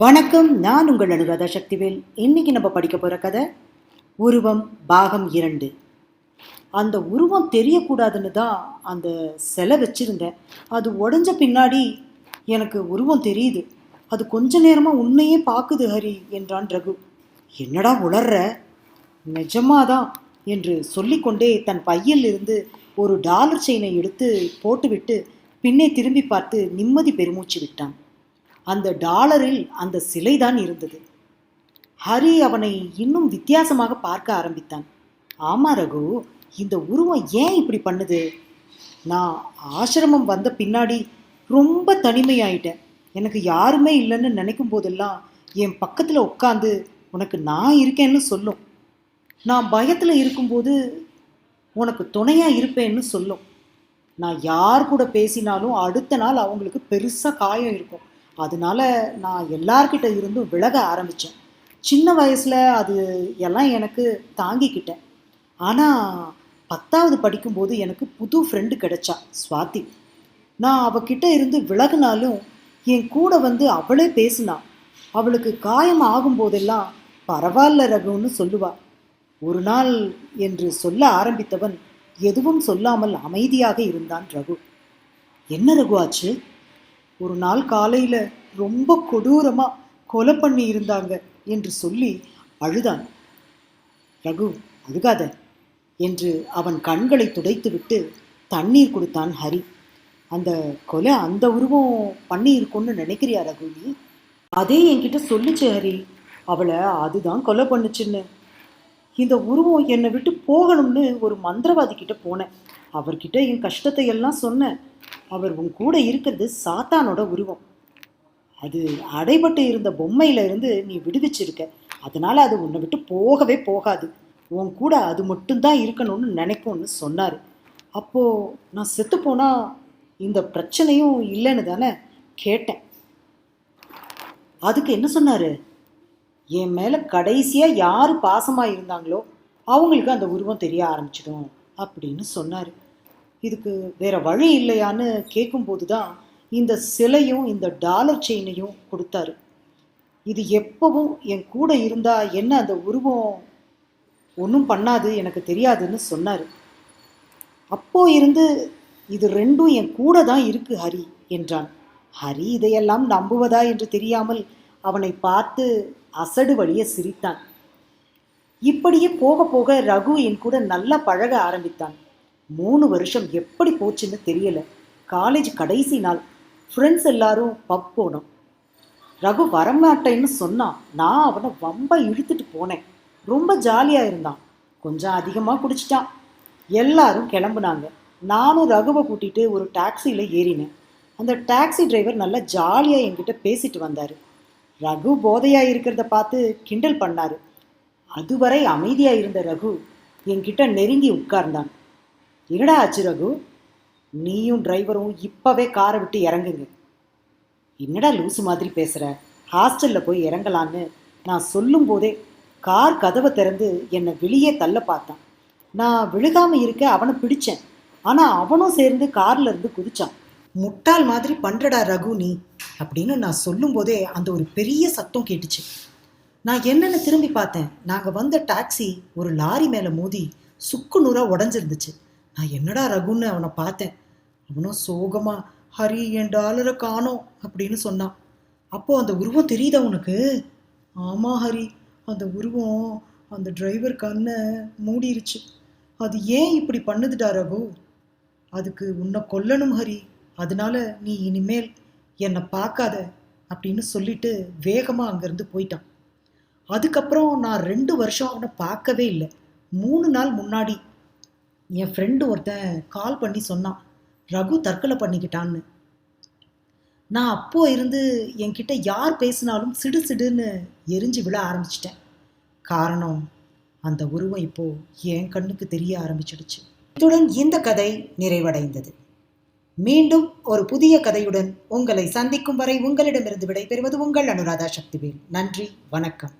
வணக்கம் நான் உங்கள் அனுராதா சக்திவேல். இன்னைக்கு நம்ம படிக்க போகிற கதை உருவம் பாகம் இரண்டு. அந்த உருவம் தெரியக்கூடாதுன்னு தான் அந்த சிலை வச்சிருந்தேன். அது உடஞ்ச பின்னாடி எனக்கு உருவம் தெரியுது. அது கொஞ்ச நேரமாக உன்னையே பார்க்குது ஹரி என்றான் ரகு. என்னடா உளர்ற? நிஜமாதான் என்று சொல்லிக்கொண்டே தன் பையில் இருந்து ஒரு டாலர் செயினை எடுத்து போட்டுவிட்டு பின்னே திரும்பி பார்த்து நிம்மதி பெருமூச்சு விட்டான். அந்த டாலரில் அந்த சிலைதான் இருந்தது. ஹரி அவனை இன்னும் வித்தியாசமாக பார்க்க ஆரம்பித்தான். ஆமா ரகு இந்த உருவம் ஏன் இப்படி பண்ணுது? நான் ஆசிரமம் வந்த பின்னாடி ரொம்ப தனிமையாயிட்டேன். எனக்கு யாருமே இல்லைன்னு நினைக்கும் போதெல்லாம் என் பக்கத்தில் உட்காந்து உனக்கு நான் இருக்கேன்னு சொல்லும். நான் பயத்தில் இருக்கும்போது உனக்கு துணையாக இருப்பேன்னு சொல்லும். நான் யார் கூட பேசினாலும் அடுத்த நாள் அவங்களுக்கு பெருசாக காயம் இருக்கும். அதனால நான் எல்லார்கிட்ட இருந்தும் விலக ஆரம்பித்தேன் சின்ன வயசில் அது எல்லாம் எனக்கு தாங்கிக்கிட்டேன். ஆனால் பத்தாவது படிக்கும்போது எனக்கு புது ஃப்ரெண்டு கிடைச்சா சுவாதி. நான் அவகிட்ட இருந்து விலகினாலும் என் கூட வந்து அவளே பேசினா அவளுக்கு காயம் ஆகும்போதெல்லாம் பரவாயில்ல ரகுன்னு சொல்லுவா. ஒரு நாள் என்று சொல்ல ஆரம்பித்தவன் எதுவும் சொல்லாமல் அமைதியாக இருந்தான் ரகு. என்ன ரகு ஆச்சு? ஒரு நாள் காலையில் ரொம்ப கொடூரமாக கொலை பண்ணி இருந்தாங்க என்று சொல்லி அழுதான். ரகு அழுகாத என்று அவன் கண்களை துடைத்துவிட்டு தண்ணீர் கொடுத்தான் ஹரி. அந்த கொலை அந்த உருவம் பண்ணியிருக்கும்னு நினைக்கிறியா ரகு நீ? அதே என்கிட்ட சொல்லிச்சு ஹரி. அவளை அதுதான் கொலை பண்ணுச்சுன்னு. இந்த உருவம் என்னை விட்டு போகணும்னு ஒரு மந்திரவாதி கிட்ட போனேன். அவர்கிட்ட என் கஷ்டத்தை எல்லாம் சொன்னேன். அவர் உன் கூட இருக்கிறது சாத்தானோட உருவம். அது அடைபட்டு இருந்த பொம்மையிலிருந்து நீ விடுவிச்சிருக்க. அதனால அது உன்னை விட்டு போகவே போகாது. உன் கூட அது மட்டும்தான் இருக்கணும்னு நினைக்கும்னு சொன்னார். அப்போ நான் செத்து போனா இந்த பிரச்சனையும் இல்லைன்னு தானே கேட்டேன். அதுக்கு என்ன சொன்னார்? என் மேலே கடைசியாக யார் பாசமாக இருந்தாங்களோ அவங்களுக்கு அந்த உருவம் தெரிய ஆரம்பிச்சிடும் அப்படின்னு சொன்னார். இதுக்கு வேற வழி இல்லையான்னு கேட்கும்போது தான் இந்த சிலையும் இந்த டாலர் செயினையும் கொடுத்தாரு. இது எப்பவும் என் கூட இருந்தா என்ன அந்த உருவம் ஒன்றும் பண்ணாது எனக்கு தெரியாதுன்னு சொன்னார். அப்போ இருந்து இது ரெண்டும் என் கூட தான் இருக்கு ஹரி என்றான். ஹரி இதையெல்லாம் நம்புவதா என்று தெரியாமல் அவனை பார்த்து அசடு வழிய சிரித்தான். இப்படியே போக போக ரகு என் கூட நல்லா பழக ஆரம்பித்தான். மூணு வருஷம் எப்படி போச்சுன்னு தெரியல. காலேஜ் கடைசி நாள் ஃப்ரெண்ட்ஸ் எல்லாரும் பப் போனோம். ரகு வரமாட்டேன்னு சொன்னான் நான் அவனை வம்ப இழுத்துட்டு போனேன். ரொம்ப ஜாலியாக இருந்தான். கொஞ்சம் அதிகமாக குடிச்சிட்டான். எல்லாரும் கிளம்புனாங்க. நானும் ரகுவை கூட்டிகிட்டு ஒரு டாக்ஸியில் ஏறினேன். அந்த டாக்ஸி டிரைவர் நல்லா ஜாலியாக என்கிட்ட பேசிட்டு வந்தார். ரகு போதையாக இருக்கிறத பார்த்து கிண்டல் பண்ணார். அதுவரை அமைதியாக இருந்த ரகு என்கிட்ட நெருங்கி உட்கார்ந்தான். என்னடா ஆச்சு ரகு? நீயும் டிரைவரும் இப்போவே காரை விட்டு இறங்குங்க. என்னடா லூசு மாதிரி பேசுகிற ஹாஸ்டலில் போய் இறங்கலான்னு நான் சொல்லும் போதே கார் கதவை திறந்து என்னை வெளியே தள்ள பார்த்தான். நான் விழுகாமல் இருக்க அவனை பிடிச்சேன். ஆனால் அவனும் சேர்ந்து கார்ல இருந்து குதிச்சான். முட்டாள் மாதிரி பண்ணுறடா ரகு நீ? அப்படின்னு நான் சொல்லும் போதே அந்த ஒரு பெரிய சத்தம் கேட்டுச்சு. நான் என்னென்னு திரும்பி பார்த்தேன். நாங்கள் வந்த டாக்ஸி ஒரு லாரி மேலே மோதி சுக்கு நூறாக உடஞ்சிருந்துச்சு. நான் என்னடா ரகுன்னு அவனை பார்த்தேன். அவனும் சோகமா ஹரி என் டாலரை காணோம் அப்படின்னு சொன்னான். அப்போ அந்த உருவம் தெரியுதா உனக்கு? ஆமா ஹரி. அந்த உருவம் அந்த டிரைவர் கண்ணை மூடிருச்சு. அது ஏன் இப்படி பண்ணுதுடா ரகு? அதுக்கு உன்னை கொல்லணும் ஹரி. அதனால நீ இனிமேல் என்னை பார்க்காத அப்படின்னு சொல்லிட்டு வேகமாக அங்கேருந்து போயிட்டான். அதுக்கப்புறம் நான் ரெண்டு வருஷம் அவனை பார்க்கவே இல்லை. மூணு நாள் முன்னாடி என் ஃப்ரெண்டு ஒருத்தன் கால் பண்ணி சொன்னான். ரகு தற்கொலை பண்ணிக்கிட்டான்னு. நான் அப்போ இருந்து என்கிட்ட யார் பேசினாலும் சிடு சிடுன்னு எரிஞ்சு விழ ஆரம்பிச்சிட்டேன். காரணம் அந்த உருவம் இப்போ என் கண்ணுக்கு தெரிய ஆரம்பிச்சிடுச்சு. இத்துடன் இந்த கதை நிறைவடைந்தது. மீண்டும் ஒரு புதிய கதையுடன் உங்களை சந்திக்கும் வரை உங்களிடமிருந்து விடைபெறுவது உங்கள் அனுராதா சக்திவேல். நன்றி வணக்கம்.